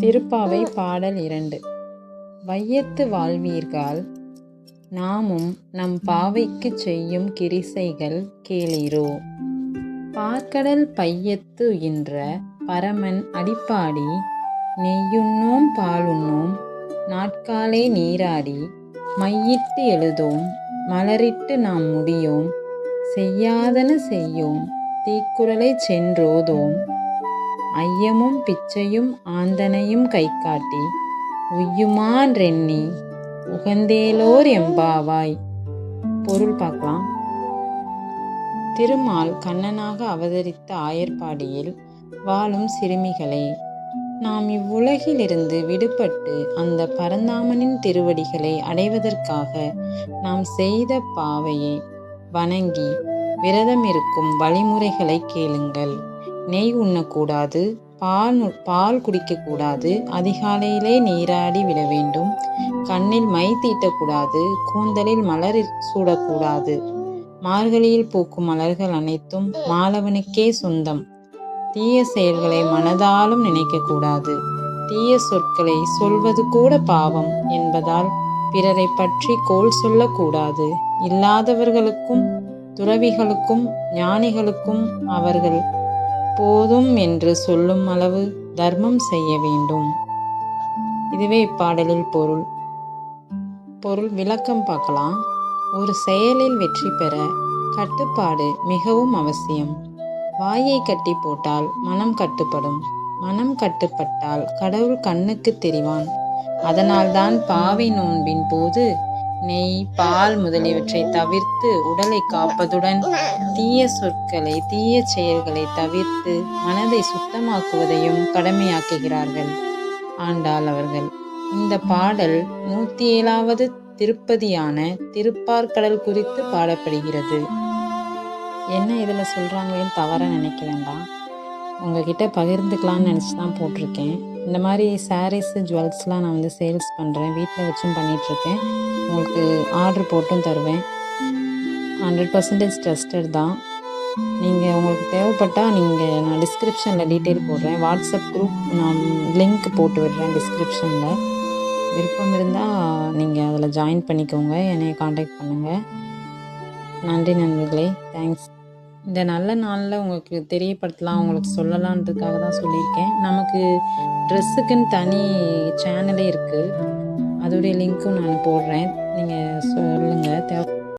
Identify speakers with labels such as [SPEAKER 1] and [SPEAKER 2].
[SPEAKER 1] திருப்பாவை பாடல் இரண்டு. வையத்து வாழ்வீர்கள் நாமும் நம் பாவைக்குச் செய்யும் கிரிசைகள் கேளீரோ. பார்க்கடல் பையத்து என்ற பரமன் அடிப்பாடி நெய்யுண்ணோம் பாலுண்ணோம் நாட்காலே நீராடி மையிட்டு எழுதோம் மலரிட்டு நாம் முடியோம் செய்யாதன செய்யோம் தீக்குறளை சென்றோதோம். ஐயமும் பிச்சையும் ஆந்தனையும் கைக்காட்டி உய்யுமான் ரெண்ணி உகந்தேலோர் எம்பாவாய். பொருள் பார்க்கலாம். திருமால் கண்ணனாக அவதரித்த ஆயர்பாடியில் வாழும் சிறுமிகளே நாம் இவ்வுலகிலிருந்து விடுபட்டு அந்த பரந்தாமனின் திருவடிகளை அடைவதற்காக நாம் செய்த பாவையை வணங்கி விரதமிருக்கும் வழிமுறைகளை கேளுங்கள். நெய் உண்ணக்கூடாது பால் பால் குடிக்கக்கூடாது அதிகாலையிலே நீராடி விட வேண்டும். கண்ணில் மை தீட்டக்கூடாது கூந்தலில் மலர் சூடக்கூடாது. மார்கழியில் பூக்கும் மலர்கள் அனைத்தும் மாலவனுக்கே சொந்தம். தீய செயல்களை மனதாலும் நினைக்கக்கூடாது. தீய சொற்களை சொல்வது கூட பாவம் என்பதால் பிறரை பற்றி கோல் சொல்லக்கூடாது. இல்லாதவர்களுக்கும் துறவிகளுக்கும் ஞானிகளுக்கும் அவர்கள் போதும் என்று சொல்லும் அளவு தர்மம் செய்ய வேண்டும். இதுவே இப்பாடலில் பொருள். பொருள் விளக்கம் பார்க்கலாம். ஒரு செயலில் வெற்றி பெற கட்டுப்பாடு மிகவும் அவசியம். வாயை கட்டி போட்டால் மனம் கட்டுப்படும். மனம் கட்டுப்பட்டால் கடவுள் கண்ணுக்கு தெரிவான். அதனால்தான் பாவை நோன்பின் போது நெய் பால் முதலியவற்றை தவிர்த்து உடலை காப்பதுடன் தீய சொற்களை தீய செயல்களை தவிர்த்து மனதை சுத்தமாக்குவதையும் கடமையாக்குகிறார்கள். ஆண்டாள் அவர்கள் இந்த பாடல் நூத்தி ஏழாவது திருப்பதியான திருப்பார்கடல் குறித்து பாடப்படுகிறது. என்ன இதில் சொல்கிறாங்களேன்னு தவறாக நினைக்க வேண்டாம். உங்ககிட்ட பகிர்ந்துக்கலாம்னு நினச்சி தான் போட்டிருக்கேன். இந்த மாதிரி சாரீஸு ஜுவல்ஸ்லாம் நான் வந்து சேல்ஸ் பண்ணுறேன் வீட்டில் வச்சும் பண்ணிகிட்ருக்கேன் உங்களுக்கு ஆர்டர் போட்டும் தருவேன். ஹண்ட்ரட் பர்சன்டேஜ் ட்ரஸ்டட் தான். நீங்கள் உங்களுக்கு தேவைப்பட்டால் நீங்கள் நான் டிஸ்கிரிப்ஷனில் டீட்டெயில் போடுறேன். வாட்ஸ்அப் குரூப் நான் லிங்க் போட்டு விடுறேன் டிஸ்கிரிப்ஷனில் விருப்பம் இருந்தால் நீங்கள் அதில் ஜாயின் பண்ணிக்கோங்க. என்னை காண்டாக்ட் பண்ணுங்கள் நன்றி நண்பர்களே. தேங்க்ஸ் இந்த நல்ல நாளில் உங்களுக்கு தெரியப்படுத்தலாம் உங்களுக்கு சொல்லலான்றதுக்காக தான் சொல்லியிருக்கேன். நமக்கு ட்ரெஸ்ஸுக்குன்னு தனி சேனலே இருக்குது அதோடைய லிங்க்கும் நான் போடுறேன். நீங்கள்